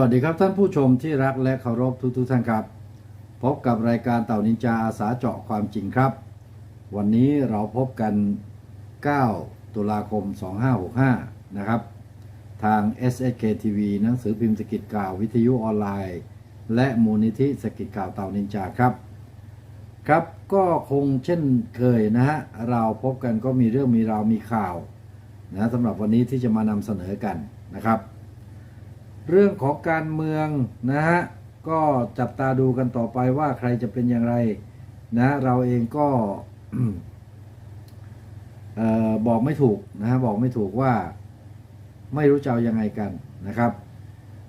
วัสดีครับท่านผู้ชมที่รักและเคารพทุกทุกท่านครับ พบกับรายการเต่านินจาอาสาเจาะความจริงครับ วันนี้เราพบกัน 9 ตุลาคม 2565 นะครับ ทาง SSK TV หนังสือพิมพ์สกิดกล่าววิทยุออนไลน์ และมูลนิธิสกิดกล่าวเต่านินจาครับ ครับก็คงเช่นเคยนะฮะ เราพบกันก็มีเรื่องมีราวมีข่าวนะสำหรับวันนี้ที่จะมานำเสนอกันนะครับ เรื่องของการเมืองนะฮะก็จับตาดูกันต่อไปว่าใครจะเป็นอย่างไรนะเราเองก็อบอกไม่ถูกนะฮะบอกไม่ถูกว่าไม่รู้จะเอายังไงกันนะครับ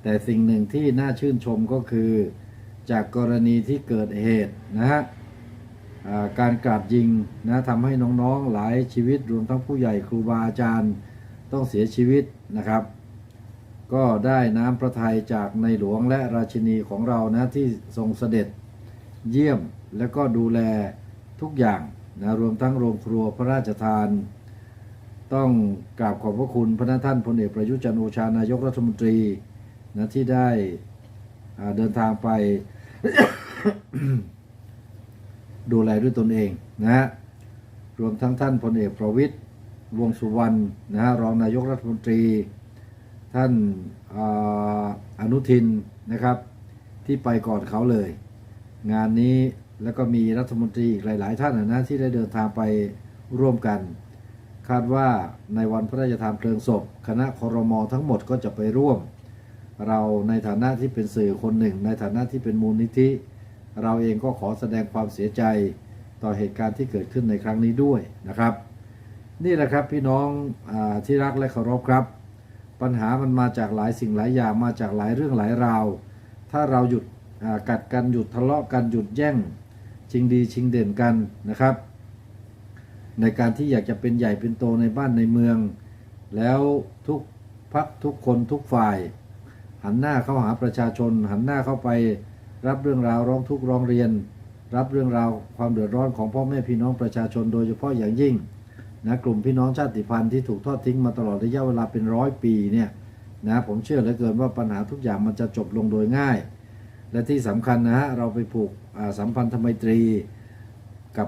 แต่สิ่งหนึ่งที่น่าชื่นชมก็คือ จากกรณีที่เกิดเหตุนะฮะการกราดยิงนะทำให้น้องๆหลายชีวิตรวมทั้งผู้ใหญ่ครูบาอาจารย์ต้องเสียชีวิตนะครับ ก็ได้น้ำพระทัยจากในหลวงและราชินีของเรานะที่ทรงเสด็จเยี่ยมและก็ดูแลทุกอย่างนะรวมทั้งโรงครัวพระราชทาน ต้องกราบขอบพระคุณพระท่านพลเอกประยุจันโอชานายกรัฐมนตรีนะที่ได้เดินทางไป ดูแลด้วยตนเองนะฮะรวมทั้งท่านพลเอกประวิตยวงสุวรรณนะฮะรองนายกรัฐมนตรี ท่านออนุทินนะครับ ที่ไปก่อนเขาเลย งานนี้แล้วก็มีรัฐมนตรีอีกหลาย ๆ ท่านนะนะที่ได้เดินทางไปร่วมกัน คาดว่าในวันพระราชทานเพลิงศพ คณะคอรมอทั้งหมดก็จะไปร่วม เราในฐานะที่เป็นสื่อคนหนึ่ง ในฐานะที่เป็นมูลนิธิ เราเองก็ขอแสดงความเสียใจต่อเหตุการณ์ที่เกิดขึ้นในครั้งนี้ด้วยนะครับ นี่แหละครับพี่น้องอที่รักและเคารพครับ ปัญหามันมาจากหลายสิ่งหลายอย่างมาจากหลายเรื่องหลายราว ถ้าเราหยุดกัดกันหยุดทะเลาะกันหยุดแย่งชิงดีชิงเด่นกันนะครับ ในการที่อยากจะเป็นใหญ่เป็นโตในบ้านในเมือง แล้วทุกพักทุกคนทุกฝ่าย หันหน้าเข้าหาประชาชน หันหน้าเข้าไปรับเรื่องราวร้องทุกข์ร้องเรียน รับเรื่องราวความเดือดร้อนของพ่อแม่พี่น้องประชาชนโดยเฉพาะอย่างยิ่ง นะกลุ่มพี่น้องชาติพันธุ์ที่ถูกทอดทิ้งมาตลอดระยะเวลาเป็นร้อยปีเนี่ยนะผมเชื่อเหลือเกินว่าปัญหาทุกอย่างมันจะจบลงโดยง่าย และที่สำคัญนะฮะเราไปผูกสัมพันธไมตรีกับ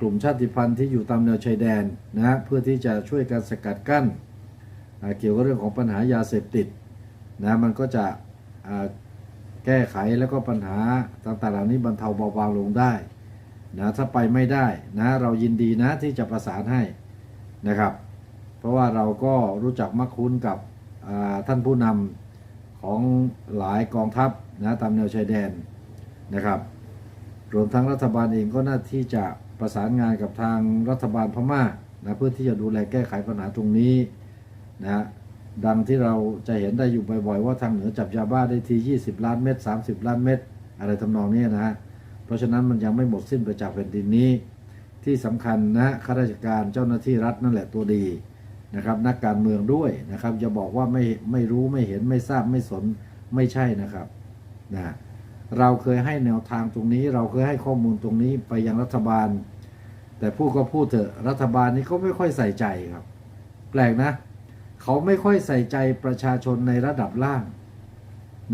กลุ่มชาติพันธุ์ที่อยู่ตามแนวชายแดนนะฮะเพื่อที่จะช่วยกันสกัดกั้นเกี่ยวกับเรื่องของปัญหายาเสพติดนะมันก็จะแก้ไขแล้วก็ปัญหาต่างๆเหล่านี้บรรเทาเบาบางลงได้นะถ้าไปไม่ได้นะเรายินดีนะที่จะประสานให้ นะครับ เพราะว่าเราก็รู้จักมักคุ้นกับท่านผู้นำของหลายกองทัพนะตามแนวชายแดนนะครับ รวมทั้งรัฐบาลเองก็น่าที่จะประสานงานกับทางรัฐบาลพม่านะเพื่อที่จะดูแลแก้ไขปัญหาตรงนี้นะดังที่เราจะเห็นได้อยู่บ่อยๆ ว่าทางเหนือจับยาบ้าได้ที 20 ล้านเม็ด30 ล้านเม็ดอะไรทำนองนี้นะฮะเพราะฉะนั้นมันยังไม่หมดสิ้นไปจากแผ่นดินนี้ ที่สำคัญนะข้าราชการเจ้าหน้าที่รัฐนั่นแหละตัวดีนะครับ นักการเมืองด้วยนะครับอย่าบอกว่าไม่ไม่รู้ไม่เห็นไม่ทราบไม่สนไม่ใช่นะครับนะเราเคยให้แนวทางตรงนี้ เราเคยให้ข้อมูลตรงนี้ไปยังรัฐบาล แต่พูดก็พูดเถอะรัฐบาลนี้เขาไม่ค่อยใส่ใจครับ แปลกนะ เขาไม่ค่อยใส่ใจประชาชนในระดับล่าง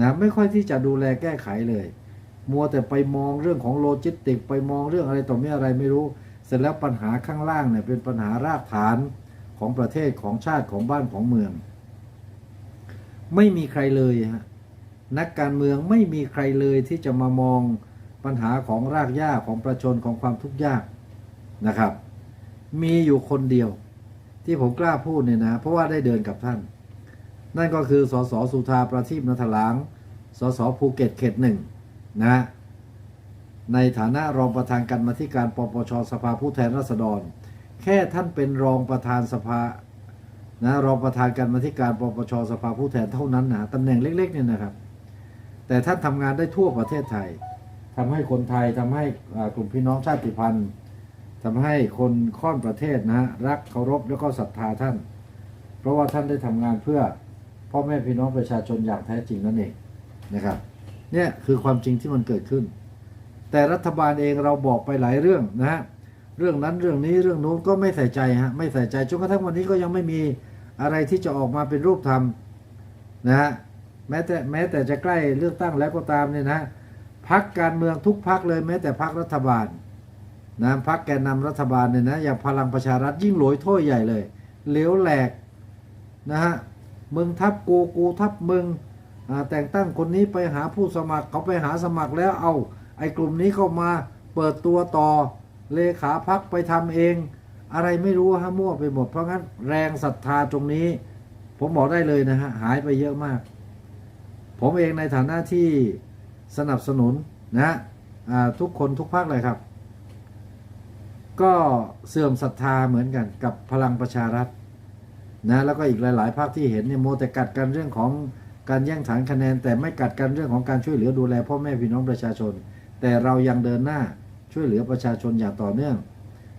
นะไม่ค่อยที่จะดูแลแก้ไขเลย มัวแต่ไปมองเรื่องของโลจิสติก ไปมองเรื่องอะไรต่อไม่อะไรไม่รู้ เสร็จแล้วปัญหาข้างล่างเนี่ยเป็นปัญหารากฐานของประเทศของชาติของบ้านของเมือง ไม่มีใครเลยฮะนักการเมืองไม่มีใครเลยที่จะมามองปัญหาของรากหญ้าของประชาชนของความทุกข์ยากนะครับ มีอยู่คนเดียว ที่ผมกล้าพูดเนี่ยนะ เพราะว่าได้เดินกับท่าน นั่นก็คือสสสุธาประทีปนทลางสสภูเก็ตเขตหนึ่งนะ ในฐานะรองประธานการมาธิการปปชสภาผู้แทนราษฎร แค่ท่านเป็นรองประธานสภานะรองประธานการมาธิการปปชสภาผู้แทนเท่านั้นนะตำแหน่งเล็กๆเนี่ยนะครับ แต่ท่านทำงานได้ทั่วประเทศไทยทำให้คนไทยทำให้กลุ่มพี่น้องชาติพันธุ์ทำให้คนค่อนประเทศนะฮะรักเคารพแล้วก็ศรัทธาท่าน เพราะว่าท่านได้ทำงานเพื่อพ่อแม่พี่น้องประชาชนอย่างแท้จริงนั่นเองนะครับ เนี่ยคือความจริงที่มันเกิดขึ้น แต่รัฐบาลเองเราบอกไปหลายเรื่องนะฮะเรื่องนั้นเรื่องนี้เรื่องนู้นก็ไม่ใส่ใจฮะไม่ใส่ใจจนกระทั่งวันนี้ก็ยังไม่มีอะไรที่จะออกมาเป็นรูปธรรมนะฮะแม้แต่แม้แต่จะใกล้เลือกตั้งแล้วก็ตามเนี่ยนะพักการเมืองทุกพักเลยแม้แต่พักรัฐบาลนะพักแกนนำรัฐบาลเนี่ยนะอย่างพลังประชารัฐยิ่งโหลอยโถ้วยใหญ่เลยเหลวแหลกนะฮะมึงทับกูกูทับมึงแต่งตั้งคนนี้ไปหาผู้สมัครเขาไปหาสมัครแล้วเอา ไอ้กลุ่มนี้เข้ามาเปิดตัวต่อเลขาพักไปทำเอง อะไรไม่รู้ฮะมั่วไปหมด เพราะงั้นแรงศรัทธาตรงนี้ ผมบอกได้เลยนะฮะหายไปเยอะมาก ผมเองในฐานะที่สนับสนุนนะทุกคนทุกภาคเลยครับ ก็เสื่อมศรัทธาเหมือนกันกับพลังประชารัฐนะแล้วก็อีกหลาย ๆ ภาคที่เห็นเนี่ยโมแต่กัดกันเรื่องของการแย่งฐานคะแนน แต่ไม่กัดกันเรื่องของการช่วยเหลือดูแลพ่อแม่พี่น้องประชาชน แต่เรายังเดินหน้าช่วยเหลือประชาชนอย่างต่อเนื่อง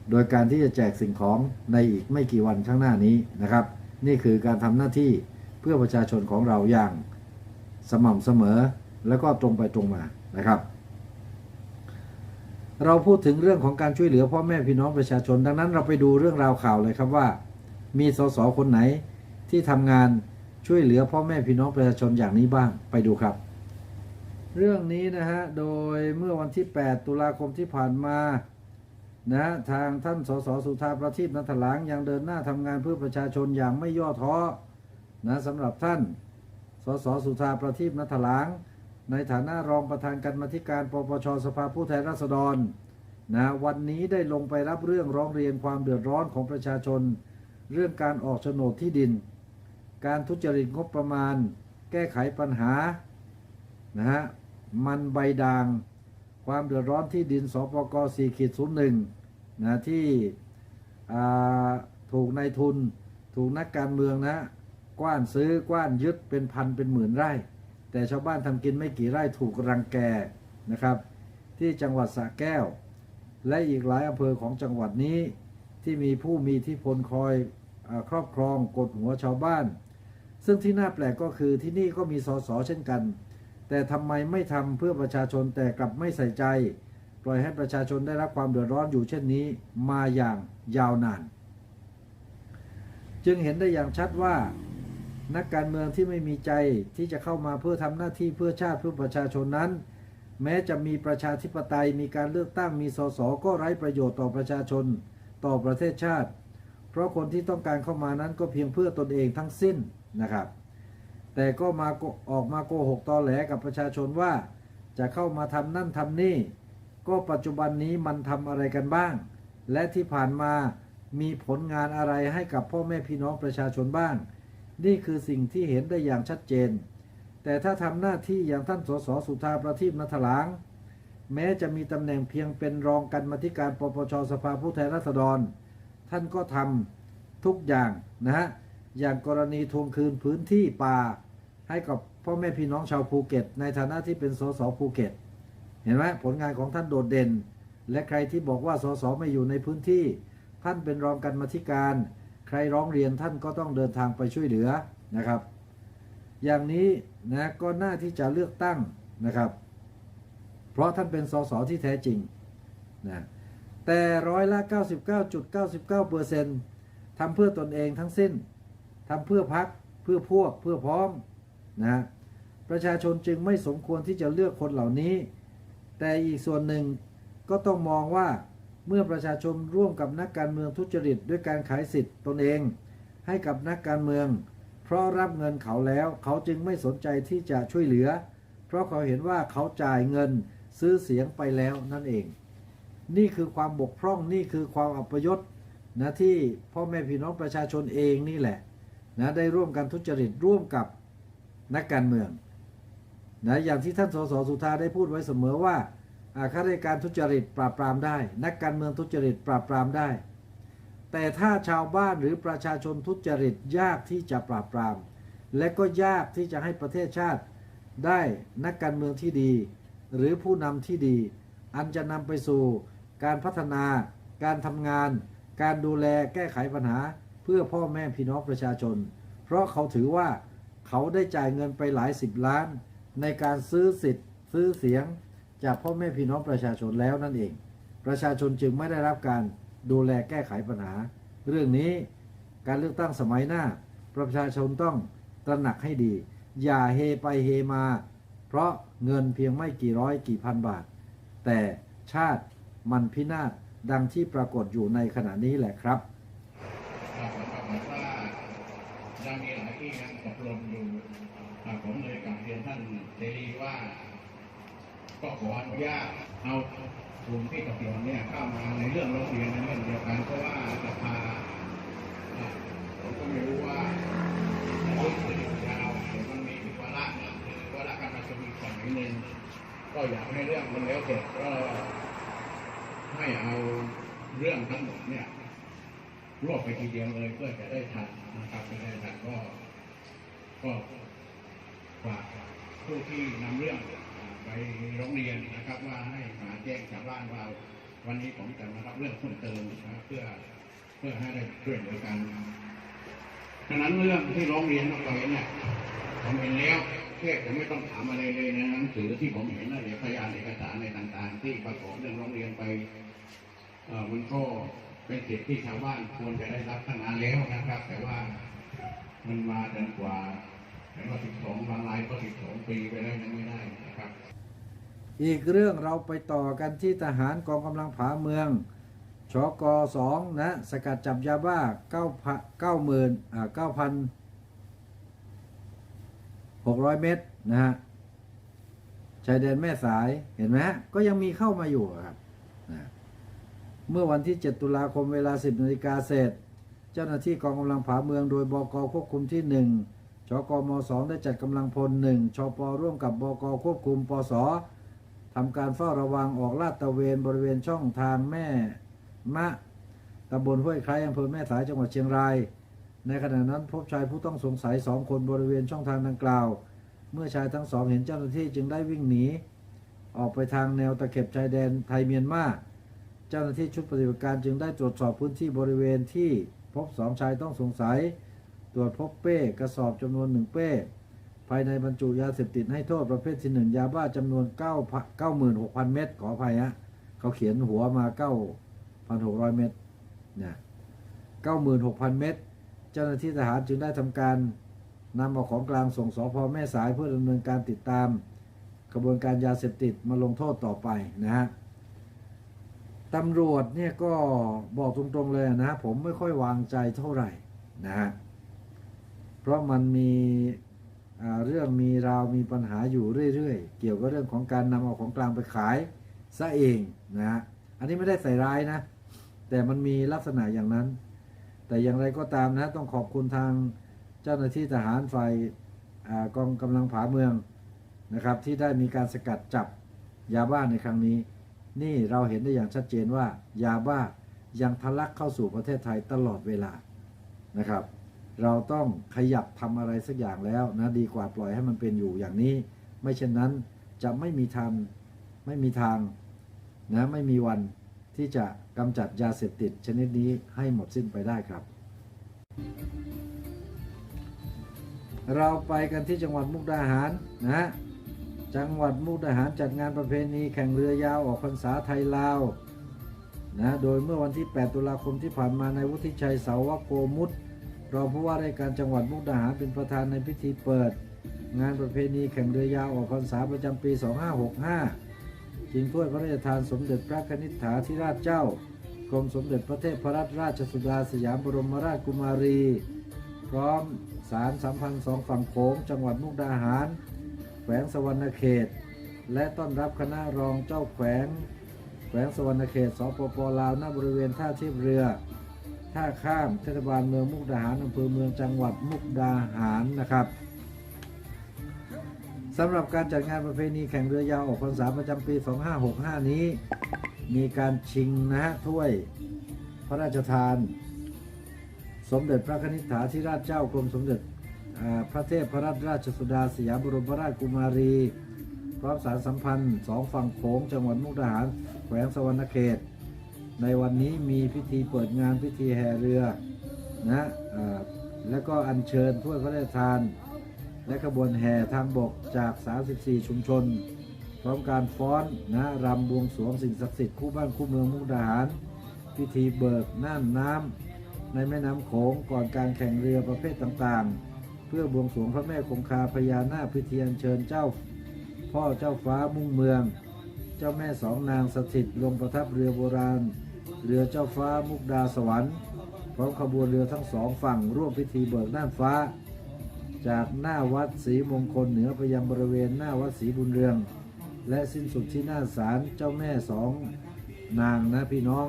โดยการที่จะแจกสิ่งของในอีกไม่กี่วันข้างหน้านี้นะครับ นี่คือการทำหน้าที่เพื่อประชาชนของเราอย่างสม่ำเสมอ แล้วก็ตรงไปตรงมานะครับ เราพูดถึงเรื่องของการช่วยเหลือพ่อแม่พี่น้องประชาชน ดังนั้นเราไปดูเรื่องราวข่าวเลยครับว่า มีสสคนไหนที่ทำงานช่วยเหลือพ่อแม่พี่น้องประชาชนอย่างนี้บ้างไปดูครับ เรื่องนี้นะฮะ โดยเมื่อวันที่ 8 ตุลาคมที่ผ่านมานะทางท่านสสสุธาประทีปนัทหลังยังเดินหน้าทำงานเพื่อประชาชนอย่างไม่ย่อท้อนะสำหรับท่าน สสสุธาประทีปนัทหลัง ในฐานะรองประธานกรรมาธิการปปชสภาผู้แทนราษฎรนะวันนี้ได้ลงไปรับเรื่องร้องเรียนความเดือดร้อนของประชาชน เรื่องการออกโฉนดที่ดิน การทุจริตงบประมาณ แก้ไขปัญหานะฮะ มันใบด่าง ความเดือดร้อนที่ดินสปก4ขีด01นะที่อ่ถูกนายทุน ถูกนักการเมืองนะ กว้านซื้อกว้านยึดเป็นพันเป็นหมื่นไร่ แต่ชาวบ้านทำกินไม่กี่ไร่ถูกรังแกนะครับ ที่จังหวัดสระแก้ว และอีกหลายอำเภอของจังหวัดนี้ที่มีผู้มีอิที่พลคอยอครอบครองกดหัวชาวบ้าน ซึ่งที่น่าแปลกก็คือที่นี่ก็มีสสเช่นกัน แต่ทำไมไม่ทำเพื่อประชาชนแต่กลับไม่ใส่ใจ ปล่อยให้ประชาชนได้รับความเดือดร้อนอยู่เช่นนี้มาอย่างยาวนาน จึงเห็นได้อย่างชัดว่า นักการเมืองที่ไม่มีใจที่จะเข้ามาเพื่อทำหน้าที่เพื่อชาติเพื่อประชาชนนั้น แม้จะมีประชาธิปไตยมีการเลือกตั้งมีสสก็ไร้ประโยชน์ต่อประชาชนต่อประเทศชาติ เพราะคนที่ต้องการเข้ามานั้นก็เพียงเพื่อตนเองทั้งสิ้นนะครับ แต่ก็มาออกมาโกหกตอแหลกับประชาชนว่า จะเข้ามาทำนั่นทำนี่ ก็ปัจจุบันนี้มันทำอะไรกันบ้าง และที่ผ่านมามีผลงานอะไรให้กับพ่อแม่พี่น้องประชาชนบ้าง นี่คือสิ่งที่เห็นได้อย่างชัดเจน แต่ถ้าทำหน้าที่อย่างท่านสสสุธาประทีปนัทหลาง แม้จะมีตำแหน่งเพียงเป็นรองกันมาธิการปปชสภาผู้แทนราษฎร ท่านก็ทำทุกอย่างนะฮะอย่างกรณีทวงคืนพื้นที่ป่า ให้กับพ่อแม่พี่น้องชาวภูเก็ต ในฐานะที่เป็นสสภูเก็ต เห็นไหมผลงานของท่านโดดเด่น และใครที่บอกว่าสสไม่อยู่ในพื้นที่ ท่านเป็นรองกันมาธิการ ใครร้องเรียนท่านก็ต้องเดินทางไปช่วยเหลือนะครับ อย่างนี้นะก็น่าที่จะเลือกตั้งนะครับ เพราะท่านเป็นสสที่แท้จริงนะแต่ร้อยละ 99.99%เปอร์เซ็นต์ทำเพื่อตนเองทั้งสิ้นทำเพื่อพักเพื่อพวกเพื่อพร้อง นะประชาชนจึงไม่สมควรที่จะเลือกคนเหล่านี้ แต่อีกส่วนหนึ่งก็ต้องมองว่าเมื่อประชาชนร่วมกับนักการเมืองทุจริตด้วยการขายสิทธิ์ตนเอง ให้กับนักการเมือง เพราะรับเงินเขาแล้วเขาจึงไม่สนใจที่จะช่วยเหลือ เพราะเขาเห็นว่าเขาจ่ายเงินซื้อเสียงไปแล้วนั่นเอง นี่คือความบกพร่องนี่คือความอัปยศนะที่พ่อแม่พี่น้องประชาชนเองนี่แหละนะได้ร่วมกันทุจริตร่วมกับ นักการเมืองนะอย่างที่ท่านสสสุธาได้พูดไว้เสมอว่าอ่าข้าราชการทุจริตปราบปรามได้ นักการเมืองทุจริตปราบปรามได้ แต่ถ้าชาวบ้านหรือประชาชนทุจริตยากที่จะปราบปราม และก็ยากที่จะให้ประเทศชาติได้นักการเมืองที่ดี หรือผู้นำที่ดี อันจะนำไปสู่ การพัฒนา การทำงาน การดูแลแก้ไขปัญหา เพื่อพ่อแม่พี่น้องประชาชน เพราะเขาถือว่า เขาได้จ่ายเงินไปหลายสิบล้าน ในการซื้อสิทธิ์ซื้อเสียงจากพ่อแม่พี่น้องประชาชนแล้วนั่นเอง ประชาชนจึงไม่ได้รับการดูแลแก้ไขปัญหา เรื่องนี้การเลือกตั้งสมัยหน้า ประชาชนต้องตระหนักให้ดี อย่าเฮไปเฮมา เพราะเงินเพียงไม่กี่ร้อยกี่พันบาท แต่ชาติมันพินาศดังที่ปรากฏอยู่ในขณะนี้แหละครับ ครับผมก็บอกว่ายังมีหลายที่ยังตกล่นอยู่อ่าผมเลยกลับเรียนท่านเสรีว่า ก็ขออนุญาตเอากลุ่มที่ตกล่นเนี่ยเข้ามาในเรื่องโรงเรียนในเรื่องเดียวกันเพราะว่าสภาอ่าผมก็ไม่รู้ว่าจะยืดหรือยาวเดี๋ยวมันมีวาระนึ่งคือวาระการประชุมอีกสมัยหนึ่งก็อยากให้เรื่องมันแล้วเสร็จก็ให้เอาเรื่องทั้งหมดเนี่ยรวบไปทีเดียวเลยเพื่อจะได้ทันนะครับจะได้ทันก็ ก็ฝากผู้ที่นำเรื่องไปร้องเรียนนะครับ ว่าให้มาแจ้งชาวบ้านว่าวันนี้ผมจะมารับเรื่องเพิ่มเติมนะครับเพื่อเพื่อให้ได้ช่วยเหลือกันฉะนั้นเรื่องที่ร้องเรียนออกไปเนี่ยผมเห็นแล้วแค่จะไม่ต้องถามอะไรเลยในหนังสือที่ผมเห็นนะเดี๋ยวพยานเอกสารในต่างๆ ที่ประกอบเรื่องร้องเรียนไปมันก็เป็นสิทธิที่ชาวบ้านควรจะได้รับตั้งนานแล้วนะครับ แต่ว่า มันมาจนกว่าแต่ว่า12บางรายก็12ปีไปแล้วยังไม่ได้นะครับ อีกเรื่องเราไปต่อกันที่ทหารกองกำลังผาเมืองชกสองนะสกัดจับยาบ้าเก้าพันเก้าหมื่นอ่าเก้าพันหกร้อยเมตรนะฮะชายแดนแม่สายเห็นไหมฮะก็ยังมีเข้ามาอยู่ครับนะเมื่อวันที่ 7 ตุลาคมเวลา 10นาฬิกาเศษ เจ้าหน้าที่กองกำลังผาเมืองโดยบกควบคุมที่ 1ชกม2ได้จัดกำลังพล1ชปร่วมกับบกควบคุมปสทำการเฝ้าระวังออกลาดตระเวนบริเวณช่องทางแม่มะตำบลห้วยไคร้อำเภอแม่สายจังหวัดเชียงราย ในขณะนั้นพบชายผู้ต้องสงสัยสองคนบริเวณช่องทางดังกล่าว เมื่อชายทั้งสองเห็นเจ้าหน้าที่จึงได้วิ่งหนี ออกไปทางแนวตะเข็บชายแดนไทยเมียนมา เจ้าหน้าที่ชุดปฏิบัติการจึงได้ตรวจสอบพื้นที่บริเวณที่ พบสองชายต้องสงสัย ตรวจพบเป้กระสอบจำนวนหนึ่งเป้ ภายในบรรจุยาเสพติดให้โทษประเภทที่หนึ่งยาบ้าจำนวน9 96,000เม็ดขออภัยฮะเขาเขียนหัวมา 9,600 เม็ดเนี่ย96,000 เม็ดเจ้าหน้าที่ทหารจึงได้ทำการนำเอาของกลางส่งสพแม่สายเพื่อดำเนินการติดตามกระบวนการยาเสพติดมาลงโทษต่อไปนะฮะ ตำรวจเนี่ยก็บอกตรงๆเลยนะ ผมไม่ค่อยวางใจเท่าไหร่นะฮะเพราะมันมีเรื่องมีราวมีปัญหาอยู่เรื่อยๆ เกี่ยวกับเรื่องของการนำเอาของกลางไปขายซะเองนะฮะอันนี้ไม่ได้ใส่ร้ายนะ แต่มันมีลักษณะอย่างนั้น แต่อย่างไรก็ตามนะต้องขอบคุณทางเจ้าหน้าที่ทหารฝ่ายกองกำลังผาเมืองนะครับ ที่ได้มีการสกัดจับยาบ้าในครั้งนี้ นี่เราเห็นได้อย่างชัดเจนว่ายาบ้ายังทะลักเข้าสู่ประเทศไทยตลอดเวลานะครับ เราต้องขยับทำอะไรสักอย่างแล้วนะดีกว่าปล่อยให้มันเป็นอยู่อย่างนี้ ไม่เช่นนั้นจะไม่มีทางไม่มีทางนะไม่มีวันที่จะกำจัดยาเสพติดชนิดนี้ให้หมดสิ้นไปได้ครับ เราไปกันที่จังหวัดมุกดาหารนะ จังหวัดมุกดาหารจัดงานประเพณีแข่งเรือยาวออกพรรษาไทยลาวนะโดยเมื่อวันที่ 8 ตุลาคมที่ผ่านมาในวุฒิชัยเสาวโกมุตรองผู้ว่าราชการจังหวัดมุกดาหารเป็นประธานในพิธีเปิด งานประเพณีแข่งเรือยาวออกพรรษาประจำปี 2565ชิงถ้วยพระราชทานสมเด็จพระนิษฐาธิราชเจ้ากรมสมเด็จพระเทพรัตนราชสุดาสยามบรมราชกุมารี พร้อมสารสัมพันธ์สองฝั่งโขงจังหวัดมุกดาหาร วงสวรรณเขต และต้อนรับคณะรองเจ้าแขวง แขวงสวรรณเขตสปปลาวณบริเวณท่าเทียบเรือ ท่าข้ามเทศบาลเมืองมุกดาหารอำเภอเมืองจังหวัดมุกดาหารนะครับสำหรับการจัดงานประเพณีแข่งเรือยาวออกพรรษาประจำปี 2565 นี้ มีการชิงนะฮะถ้วยพระราชทาน สมเด็จพระคณิษฐาธิราชเจ้ากรมสมเด็จ พระเทพพระราชราชสุดาสยามบรมราชกุมารี พร้อมสารสัมพันธ์สองฝั่งโขงจังหวัดมุกดาหาร แขวงสวรรณเขต ในวันนี้มีพิธีเปิดงานพิธีแห่เรือนะอแล้วก็อัญเชิญถ้วยพระราชทาน และขบวนแห่ทางบกจาก 34 ชุมชน พร้อมการฟ้อนนะรำบวงสรวงสิ่งศักดิ์สิทธิ์คู่บ้านคู่เมืองมุกดาหาร พิธีเบิกน่านน้ำในแม่น้ำโขงก่อนการแข่งเรือประเภทต่างๆ เพื่อบวงสรวงพระแม่คงคาพญานาคพิธีอัญเชิญเจ้า พ่อเจ้าฟ้ามุ่งเมือง เจ้าแม่สองนางสถิตลงประทับเรือโบราณ เรือเจ้าฟ้ามุกดาสวรรค์พร้อมขบวนเรือทั้งสองฝั่งร่วมพิธีเบิกน่านฟ้า จากหน้าวัดศรีมงคลเหนือไปยังบริเวณหน้าวัดศรีบุญเรือง และสิ้นสุดที่หน้าศาลเจ้าแม่สองนางนะพี่น้อง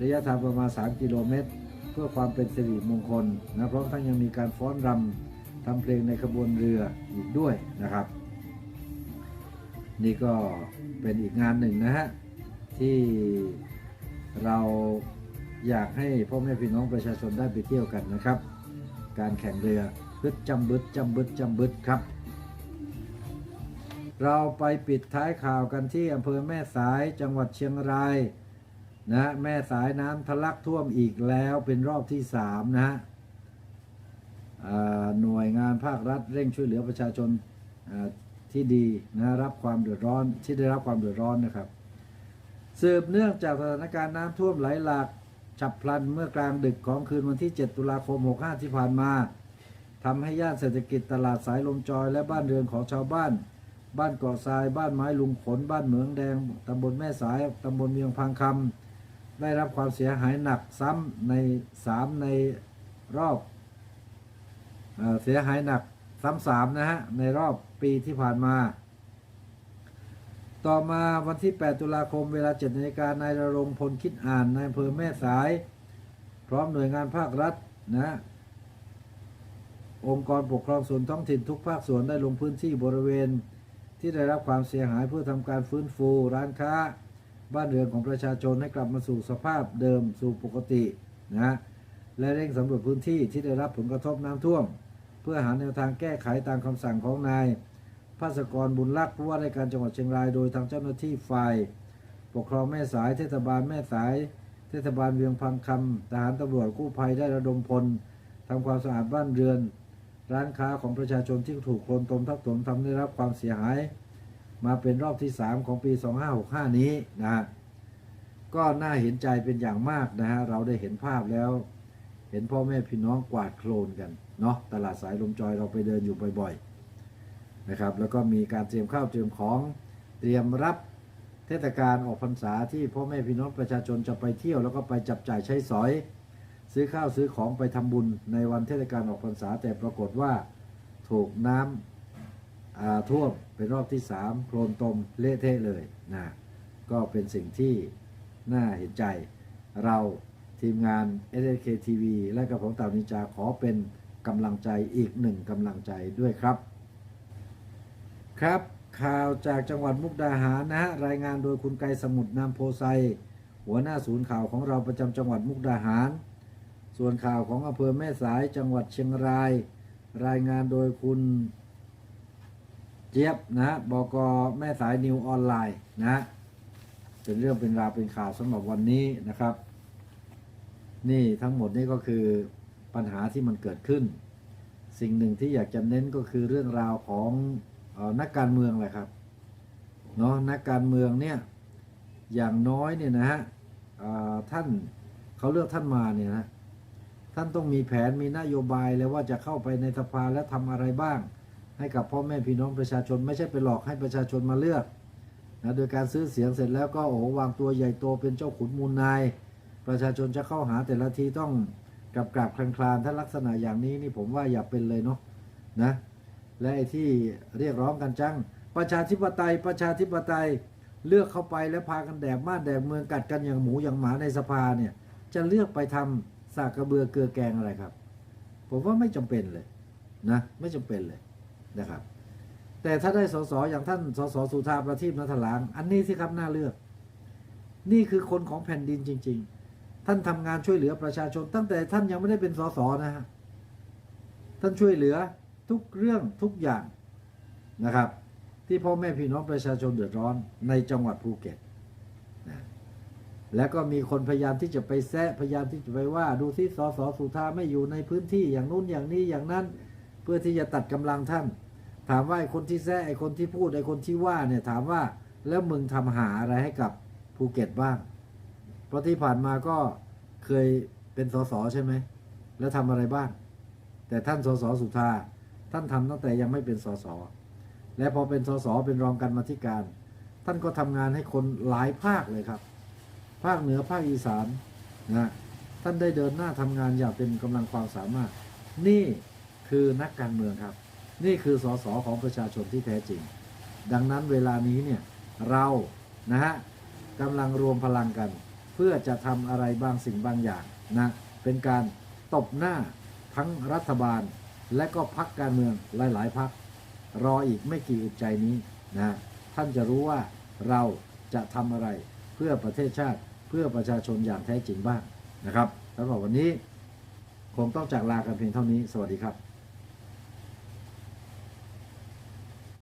ระยะทางประมาณ 3 กิโลเมตร เพื่อความเป็นสิริมงคลนะพร้อมทั้งยังมีการฟ้อนรำ ทำเพลงในขบวนเรืออีกด้วยนะครับ นี่ก็เป็นอีกงานหนึ่งนะฮะที่เราอยากให้พ่อแม่พี่น้องประชาชนได้ไปเที่ยวกันนะครับ การแข่งเรือบึดจำบึดจำบึดจำบึดครับ เราไปปิดท้ายข่าวกันที่อำเภอแม่สายจังหวัดเชียงรายนะแม่สายน้ำทะลักท่วมอีกแล้วเป็นรอบที่สามนะฮะ หน่วยงานภาครัฐเร่งช่วยเหลือประชาชนที่ดีนะรับความเดือดร้อนที่ได้รับความเดือดร้อนนะครับ สืบเนื่องจากสถานการณ์น้ำท่วมไหลหลากฉับพลันเมื่อกลางดึกของคืนวันที่ 7 ตุลาคม 65 ที่ผ่านมาทำให้ย่านเศรษฐกิจตลาดสายลมจอยและบ้านเรือนของชาวบ้าน บ้านเกาะทราย บ้านไม้ลุงขน บ้านเหมืองแดง ตำบลแม่สาย ตำบลเมียงพังคำได้รับความเสียหายหนักซ้ำในสามในรอบ เสียหายหนักซ้ำสามนะฮะ ในรอบปีที่ผ่านมา ต่อมาวันที่ 8 ตุลาคมเวลา7นาฬิกานายระรงพลคิดอ่านนายอำเภอแม่สาย พร้อมหน่วยงานภาครัฐนะ องค์กรปกครองส่วนท้องถิ่นทุกภาคส่วนได้ลงพื้นที่บริเวณ ที่ได้รับความเสียหายเพื่อทำการฟื้นฟู ร้านค้า บ้านเรือนของประชาชนให้กลับมาสู่สภาพเดิมสู่ปกตินะและเร่งสำรวจพื้นที่ที่ได้รับผลกระทบน้ำท่วม เพื่อหาแนวทางแก้ไขตามคำสั่งของนายภาสกรบุญลักผู้ว่าราชการจังหวัดเชียงราย โดยทางเจ้าหน้าที่ฝ่าย ปกครองแม่สายเทศบาลแม่สาย เทศบาลเวียงพังคำทหารตำรวจกู้ภัยได้ระดมพลทำความสะอาดบ้านเรือน ร้านค้าของประชาชนที่ถูกโคลนตมทับถมทำได้รับความเสียหาย มาเป็นรอบที่ 3 ของปี 2565 นี้นะฮะก็น่าเห็นใจเป็นอย่างมากนะฮะเราได้เห็นภาพแล้ว เห็นพ่อแม่พี่น้องกวาดโคลนกัน เนาะตลาดสายลมจอยเราไปเดินอยู่บ่อยๆนะครับแล้วก็มีการเตรียมข้าวเตรียมของเตรียมรับเทศกาลออกพรรษาที่พ่อแม่พี่น้องประชาชนจะไปเที่ยวแล้วก็ไปจับจ่ายใช้สอย ซื้อข้าวซื้อของไปทำบุญในวันเทศกาลออกพรรษา แต่ปรากฏว่าถูกน้ำอ่าท่วมเป็นรอบที่สามโคลนตมเละเทะเลยนะก็เป็นสิ่งที่น่าเห็นใจ เราทีมงาน s k TV และกระผมเต่านินจาขอเป็น กำลังใจอีกหนึ่งกำลังใจด้วยครับ ครับข่าวจากจังหวัดมุกดาหารนะฮะรายงานโดยคุณไกสมุทรนามโพไซ หัวหน้าศูนย์ข่าวของเราประจำจังหวัดมุกดาหาร ส่วนข่าวของอำเภอแม่สายจังหวัดเชียงราย รายงานโดยคุณเจี๊ยบนะฮะบกแม่สายนิวออนไลน์นะฮะเป็นเรื่องเป็นราวเป็นข่าวสำหรับวันนี้นะครับ นี่ทั้งหมดนี่ก็คือ ปัญหาที่มันเกิดขึ้น สิ่งหนึ่งที่อยากจะเน้นก็คือเรื่องราวของออนักการเมืองแหละครับเนาะนักการเมืองเนี่ยอย่างน้อยเนี่ยนะฮะท่านเขาเลือกท่านมาเนี่ยนะท่านต้องมีแผนมีนโยบายเลยว่าจะเข้าไปในสภาและทำอะไรบ้าง ให้กับพ่อแม่พี่น้องประชาชนไม่ใช่ไปหลอกให้ประชาชนมาเลือกนะโดยการซื้อเสียงเสร็จแล้วก็โอ้วางตัวใหญ่โตเป็นเจ้าขุนมูลนาย ประชาชนจะเข้าหาแต่ละทีต้อง กลับกลับคลานคลานถ้าลักษณะอย่างนี้นี่ผมว่าอย่าเป็นเลยเนาะนะและไอ้ที่เรียกร้องกันจัง ประชาธิปไตยประชาธิปไตยเลือกเข้าไปแล้วพากันแดกบ้านแดกเมืองกัดกันอย่างหมูอย่างหมาในสภาเนี่ย จะเลือกไปทำสากกระเบือเกลือแกงอะไรครับ ผมว่าไม่จำเป็นเลยนะไม่จำเป็นเลยนะครับ แต่ถ้าได้สสอย่างท่านสสสุธาประทีปนัทหลาง อันนี้สิครับน่าเลือก นี่คือคนของแผ่นดินจริง ๆ ท่านทำงานช่วยเหลือประชาชน ตั้งแต่ท่านยังไม่ได้เป็นสสนะฮะท่านช่วยเหลือทุกเรื่องทุกอย่างนะครับ ที่พ่อแม่พี่น้องประชาชนเดือดร้อนในจังหวัดภูเก็ตนะแล้วก็มีคนพยายามที่จะไปแซะพยายามที่จะไปว่า ดูที่สสสุธาไม่อยู่ในพื้นที่อย่างนู้นอย่างนี้อย่างนั้น เพื่อที่จะตัดกำลังท่าน ถามว่าไอ้คนที่แซะไอ้คนที่พูดไอ้คนที่ว่าเนี่ยถามว่าแล้วมึงทำหาอะไรให้กับภูเก็ตบ้าง เพราะที่ผ่านมาก็เคยเป็นสสใช่ไหม แล้วทำอะไรบ้าง แต่ท่านสสสุธาท่านทำตั้งแต่ยังไม่เป็นสส และพอเป็นสสเป็นรองกันมาธิการ ท่านก็ทำงานให้คนหลายภาคเลยครับ ภาคเหนือภาคอีสานนะท่านได้เดินหน้าทำงานอย่างเต็มกำลังความสามารถ นี่คือนักการเมืองครับ นี่คือสสของประชาชนที่แท้จริง ดังนั้นเวลานี้เนี่ยเรานะฮะกำลังรวมพลังกัน เพื่อจะทำอะไรบางสิ่งบางอย่างนะเป็นการตบหน้าทั้งรัฐบาล และก็พักการเมืองหลาย ๆพัก รออีกไม่กี่อึดใจนี้นะท่านจะรู้ว่าเราจะทำอะไรเพื่อประเทศชาติเพื่อประชาชนอย่างแท้จริงบ้างนะครับสำหรับวันนี้คงต้องจากลากันเพียงเท่านี้ สวัสดีครับ